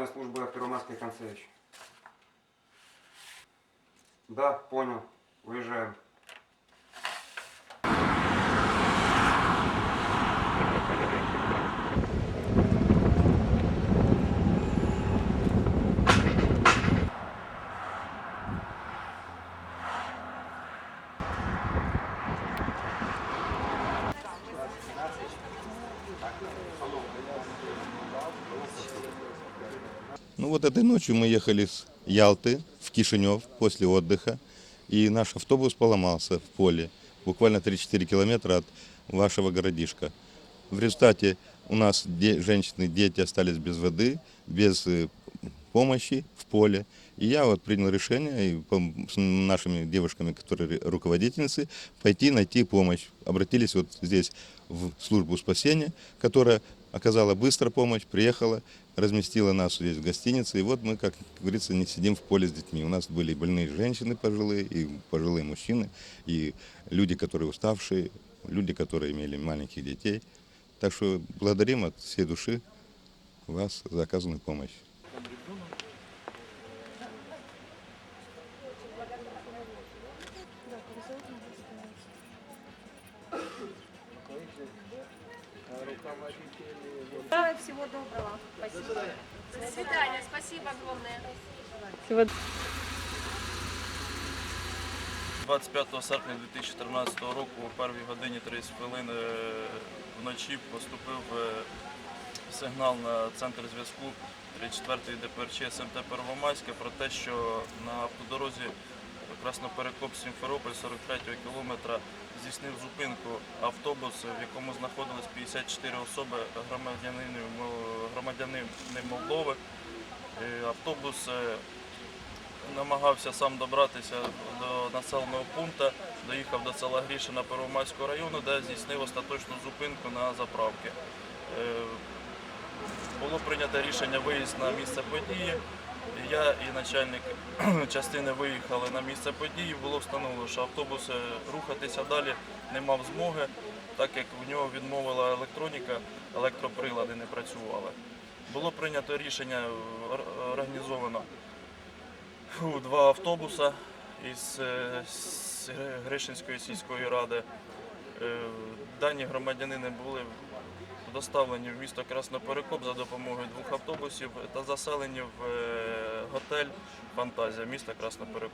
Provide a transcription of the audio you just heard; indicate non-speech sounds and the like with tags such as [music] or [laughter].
Державної служби Первомайский Концевич. Да, понял. Уезжаем. Ну вот этой ночью мы ехали с Ялты в Кишинев после отдыха, и наш автобус поломался в поле, буквально 3-4 километра от вашего городишка. В результате у нас де- женщины, дети остались без воды, без э, помощи в поле. И я вот принял решение и с нашими девушками, которые руководительницы, пойти найти помощь. Обратились вот здесь в службу спасения, которая оказала быстро помощь, приехала, разместила нас здесь в гостинице. И вот мы, как говорится, не сидим в поле с детьми. У нас были больные женщины пожилые, и пожилые мужчины, и люди, которые уставшие, люди, которые имели маленьких детей. Так что благодарим от всей души вас за оказанную помощь. Да, Всего доброго. Спасибо. До свидания. Спасибо огромное. 25 серпня 2014 року о першій годині 30 хвилин е, вночі поступив е, сигнал на центр зв'язку 34-ї ДПРЧ СМТ Первомайське про те, що на автодорозі Красноперекоп Сімферополь 43-го кілометра здійснив зупинку автобус, в якому знаходились 54 особи громадянини Молдови. Е, Автобус е, намагався сам добратися до населеного пункту, доїхав до села Грішина Первомайського району, де здійснив остаточну зупинку на заправки. Е, Було прийнято рішення виїзд на місце події. Я і начальник [clears throat] частини виїхали на місце події. Було встановлено, що автобус рухатися далі не мав змоги, так як в нього відмовила електроніка, електроприлади не працювали. Було прийнято рішення е, організовано два автобуса із е, Гришинської сільської ради. Е, Дані громадянини були доставлені в місто Красноперекоп за допомогою двох автобусів та заселені в е, готель Фантазія міста Красноперекоп.